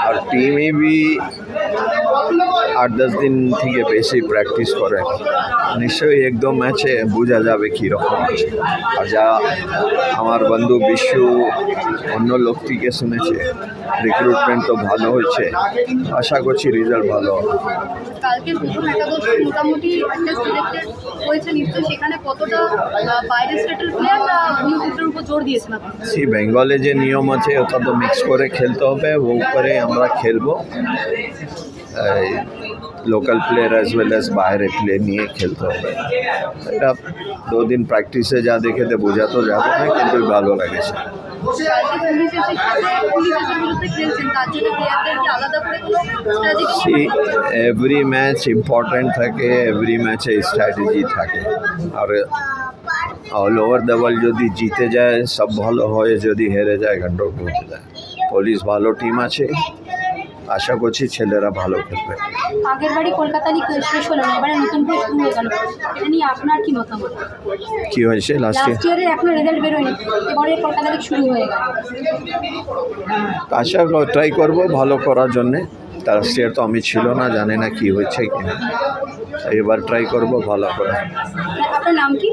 আর টিমে বি আট দশ দিন থেকে বেশি প্র্যাকটিস করে। নিশ্চয়ই একদম ম্যাচে বোঝা যাবে কীরকম আছে। আর যা আমার বন্ধু বিশু অন্য লোক থেকে শুনেছে রিক্রুটমেন্ট তো ভালো হয়েছে। আশা করছি রেজাল্ট ভালো হবে। কালকে প্রথম একাদশ মোটামুটি একটা সিলেক্টেড হয়েছে নিশ্চয়ই। সেখানে কতটা আহ, স্টেটের প্লেয়ার না ব্লুটুথের উপর জোর দিয়েছেন সি বেঙ্গলে যে নিয়ম আছে ওটা তো মিক্স করে খেলতে হবে ও করে আমরা খেলব। Local player as well as বাইরে প্লে নিয়ে খেলতে হবে। এটা দুদিন প্র্যাকটিসে যা দেখেতে বোঝা তো যাবে না কিন্তু ভালো লাগেছে এভরি ম্যাচ ইম্পর্ট্যান্ট থাকে এভরি ম্যাচে স্ট্র্যাটেজি থাকে। আর অল ওভার দ্য ওয়ার্ল্ড যদি জিতে যায়, সব ভালো হয়, যদি হেরে যায় গন্ডগোল হয়ে যায় পুলিশ ভালো টিম আছে। আশা করছি ছেলেরা ভালো খেলবে। আগের বাড়ি কলকাতারই শেষ হলো না এবারে নতুন করে শুরু হয়ে গেল। এটা নিয়ে আপনার কি মতামত? কি হয়েছে লাস্টে লাস্ট ইয়ারের এখনও রেজাল্ট বেরোয়নি এবারে কলকাতা লিগ শুরু হয়ে গেল। আশা ট্রাই করব ভালো করার জন্যে। তার স্টেয়ার তো আমি ছিল না জানি না কি হয়েছে কি না এবার ট্রাই করব ভালো করে। আপনার নাম কি?